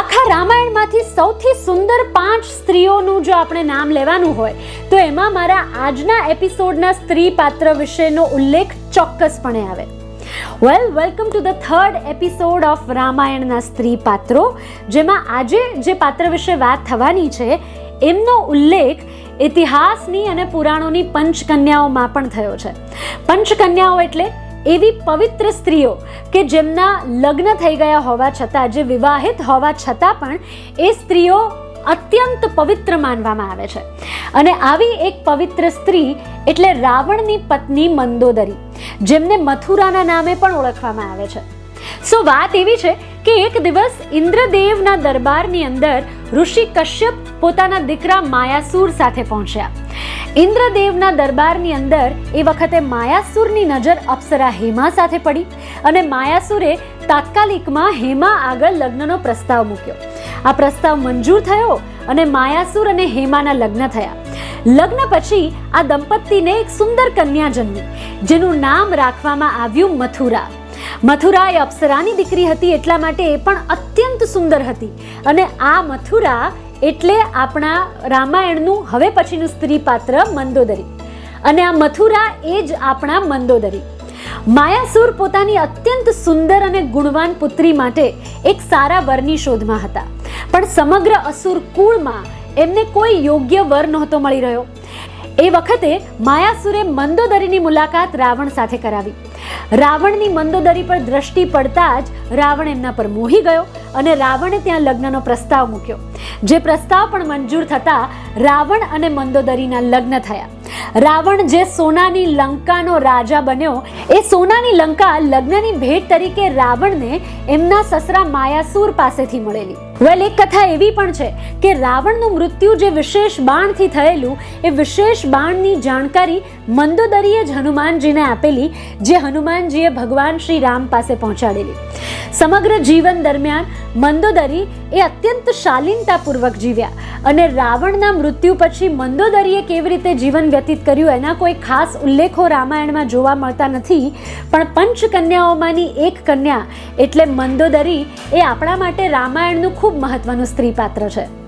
આખા રામાયણમાંથી સૌથી સુંદર પાંચ સ્ત્રીઓનું જો આપણે નામ લેવાનું હોય, તો એમાં મારા આજના એપિસોડના સ્ત્રી પાત્ર વિશેનો ઉલ્લેખ ચોક્કસપણે આવે. Well welcome to the third episode of રામાયણના સ્ત્રી પાત્રો, જેમાં આજે જે પાત્ર વિશે વાત થવાની છે, એમનો ઉલ્લેખ ઇતિહાસની અને પુરાણોની પંચકન્યાઓમાં પણ થયો છે. પંચકન્યાઓ એટલે એવી પવિત્ર સ્ત્રીઓ કે જેમના લગ્ન થઈ ગયા હોવા છતાં, જે વિવાહિત હોવા છતાં પણ એ સ્ત્રીઓ અત્યંત પવિત્ર માનવામાં આવે છે. અને આવી એક પવિત્ર સ્ત્રી એટલે રાવણની પત્ની મંદોદરી, જેમને મથુરાના નામે પણ ઓળખવામાં આવે છે. સો વાત એવી છે કે એક દિવસ ઇન્દ્રદેવના દરબારની અંદર ઋષિ કશ્યપ પોતાના દીકરા માયાસુર સાથે પહોંચ્યા. ઇન્દ્રદેવના દરબારની અંદર એ વખતે માયાસુરની નજર અપ્સરા હેમા સાથે પડી અને માયાસુરે તાત્કાલિકમાં હેમા આગળ લગ્નનો પ્રસ્તાવ મૂક્યો. આ પ્રસ્તાવ મંજૂર થયો અને માયાસુર અને હેમાના લગ્ન થયા. લગ્ન પછી આ દંપતીને એક સુંદર કન્યા જન્મી, જેનું નામ રાખવામાં આવ્યું મથુરા. મથુરા એ અપ્સરાની દીકરી હતી એટલા માટે એ પણ અત્યંત સુંદર હતી. અને આ મથુરા એટલે આપણા રામાયણનું હવે પછીનું સ્ત્રી પાત્ર મંદોદરી. અને આ મથુરા એ જ આપણા મંદોદરી. માયાસુર પોતાની અત્યંત સુંદર અને ગુણવાન પુત્રી માટે એક સારા વરની શોધમાં હતા. પણ સમગ્ર અસુર કુળમાં એમને કોઈ યોગ્ય વર નહોતો મળી રહ્યો. એ વખતે માયાસુરે મંદોદરીની મુલાકાત રાવણ સાથે કરાવી. રાવણની મંદોદરી પર દ્રષ્ટિ પડતા જ રાવણ એમના પર મોહી ગયો અને રાવણે ત્યાં લગ્નનો પ્રસ્તાવ મૂક્યો. જે પ્રસ્તાવ પણ મંજૂર થતા રાવણ અને મંદોદરીના લગ્ન થયા. રાવણ જે સોનાની લંકાનો રાજા બન્યો, એ સોનાની લંકા લગ્નની ભેટ તરીકે રાવણને એમના સસરા માયાસુર પાસેથી મળેલી. વેલ એક કથા એવી પણ છે કે રાવણનું મૃત્યુ જે વિશેષ બાણથી થયેલું, એ વિશેષ બાણની જાણકારી મંદોદરીએ જ હનુમાનજીને આપેલી, જે હનુમાનજીએ ભગવાન શ્રી રામ પાસે પહોંચાડેલી. સમગ્ર જીવન દરમિયાન મંદોદરી એ અત્યંત શાલીનતાપૂર્વક જીવ્યા. અને રાવણના મૃત્યુ પછી મંદોદરીએ કેવી રીતે જીવન વ્યતીત કર્યું એના કોઈ ખાસ ઉલ્લેખો રામાયણમાં જોવા મળતા નથી. પણ પંચ કન્યાઓમાંની એક કન્યા એટલે મંદોદરી એ આપણા માટે રામાયણનું ખૂબ મહત્વનું સ્ત્રી પાત્ર છે.